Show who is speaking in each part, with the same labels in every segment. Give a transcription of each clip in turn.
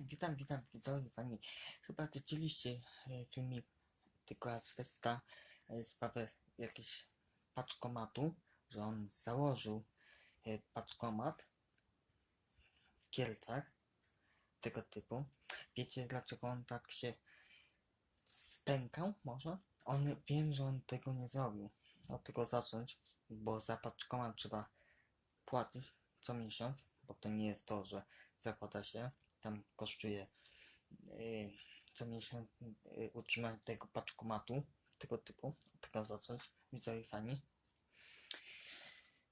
Speaker 1: Witam, witam widzowie, pani. Chyba widzieliście e, filmik tego Azwesta e, sprawę jakiś paczkomatu, że on założył e, paczkomat w Kielcach tego typu. Wiecie dlaczego on tak się spękał może? On, wiem, że on tego nie zrobił. Od tego zacząć, bo za paczkomat trzeba płacić co miesiąc, bo to nie jest to, że zakłada się, tam kosztuje yy, co miesiąc yy, utrzymanie tego paczkomatu, tego typu, od tego zacząć, widzowie fani.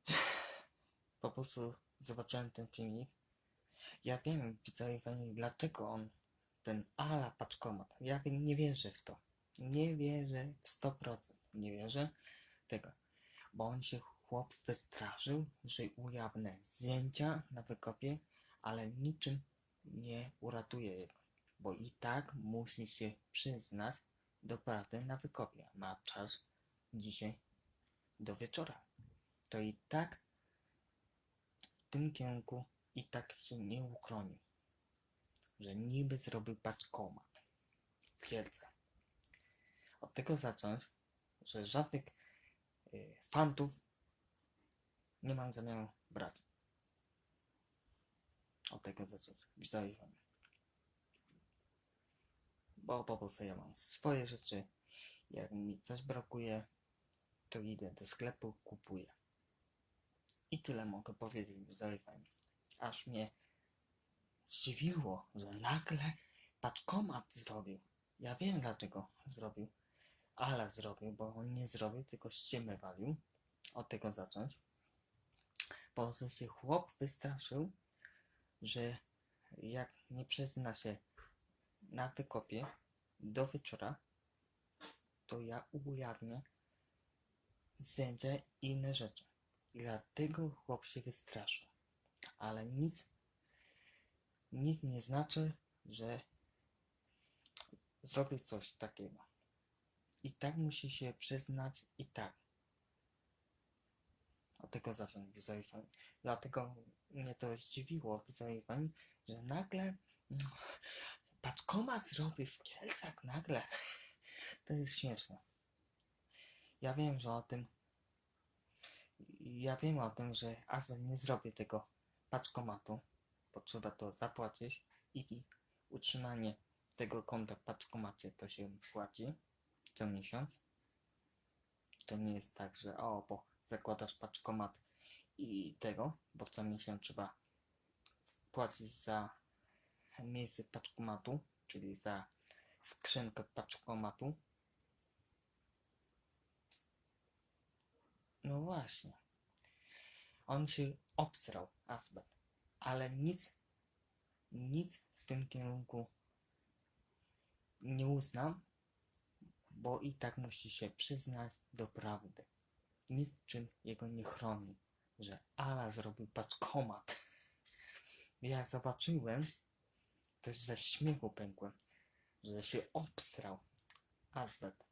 Speaker 1: Po prostu zobaczyłem ten filmik. Ja wiem, widzowie fani, dlaczego on, ten ala paczkomat, ja nie wierzę w to. Nie wierzę w 100%, nie wierzę tego, bo on się chłop wystraszył, że ujawnię zdjęcia na wykopie, ale niczym nie uratuje bo i tak musi się przyznać do prawdy na wykopie. Ma czas dzisiaj do wieczora. To i tak w tym kierunku i tak się nie uchroni, że niby zrobił paczkomat w Kielcach. Od tego zacząć, że żadnych y, fantów nie mam zamiaru brać. Tego zacząć. Wam. Bo po prostu ja mam swoje rzeczy. Jak mi coś brakuje, to idę do sklepu, kupuję. I tyle mogę powiedzieć, wam. Aż mnie zdziwiło, że nagle paczkomat zrobił. Ja wiem dlaczego zrobił. Ale zrobił, bo on nie zrobił, tylko ściemę walił. Od tego zacząć. Po prostu się chłop wystraszył, że jak nie przyzna się na wykopie do wieczora, to ja ujawnię zdjęcia i inne rzeczy. Dlatego chłop się wystraszył. Ale nic, nic nie znaczy, że zrobił coś takiego. I tak musi się przyznać i tak. Od tego widzowie fani. Dlatego mnie to zdziwiło fani, że nagle no, paczkomat zrobi w Kielcach nagle. To jest śmieszne. Ja wiem, że o tym ja wiem o tym, że Asbel nie zrobi tego paczkomatu, bo trzeba to zapłacić i utrzymanie tego konta w paczkomacie to się płaci co miesiąc. To nie jest tak, że o, bo zakładasz paczkomat i tego, bo co miesiąc trzeba płacić za miejsce paczkomatu, czyli za skrzynkę paczkomatu. No właśnie. On się obsrał, Asbel. Ale nic, nic w tym kierunku nie uznam, bo i tak musi się przyznać do prawdy. Niczym jego nie chroni, że Ala zrobił paczkomat. Ja zobaczyłem, to ze śmiechu pękłem, że się obsrał Azbet.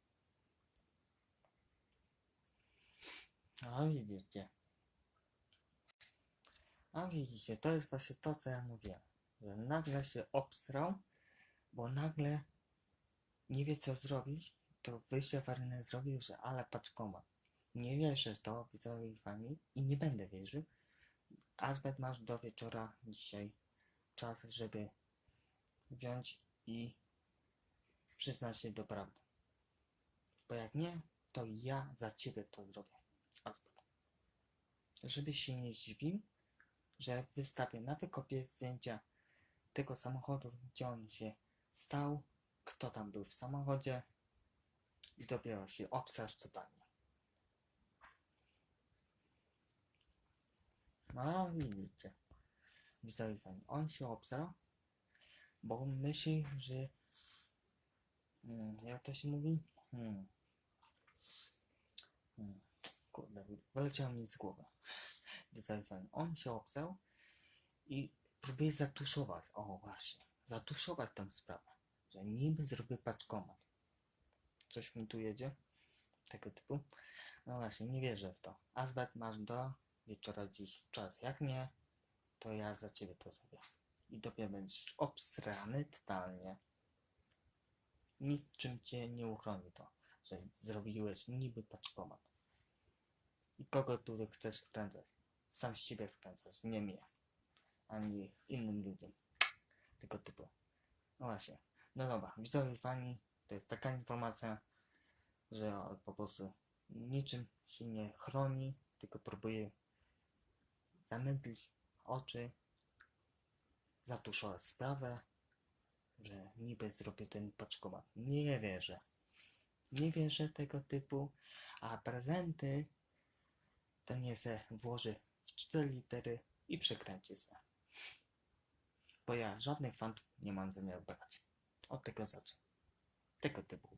Speaker 1: A widzicie. A widzicie, to jest właśnie to, co ja mówiłem. Że nagle się obsrał, bo nagle nie wie co zrobić, to wyjście awaryjne zrobił, że ale paczkomat. Nie wierzę w to, widzowie i fani, i nie będę wierzył. Azbet masz do wieczora dzisiaj czas, żeby wziąć i przyznać się do prawdy. Bo jak nie, to ja za ciebie to zrobię. Azbet. Żebyś się nie zdziwił, że wystawię na wykopie zdjęcia tego samochodu, gdzie on się stał, kto tam był w samochodzie i dopiero się obsaż totalnie. No widzicie. Widzowie on się obsrał, bo myśli, że hmm, jak to się mówi? Hmm. Hmm. Kurde, wyleciało mi z głowy. Widzowie on się obsrał i próbuje zatuszować, o właśnie, zatuszować tę sprawę, że niby zrobię paczkomat. Coś mi tu jedzie? Tego typu. No właśnie, nie wierzę w to. Azbet masz do wieczora dziś czas. Jak nie, to ja za ciebie to zrobię. i dopiero będziesz obsrany totalnie. Niczym cię nie uchroni to, że zrobiłeś niby paczkomat. I kogo tu chcesz wkręcać? Sam siebie wkręcać, nie mnie. Ani innym ludziom. Tego typu. No właśnie. No dobra, widzowie fani, to jest taka informacja, że po prostu niczym się nie chroni, tylko próbuje zamydlić oczy, zatuszować sprawę, że niby zrobię ten paczkomat. Nie wierzę. Nie wierzę tego typu, a prezenty to nie se włoży w cztery litery i przekręci se. Bo ja żadnych fantów nie mam zamiaru brać. Od tego zacznę. Tego typu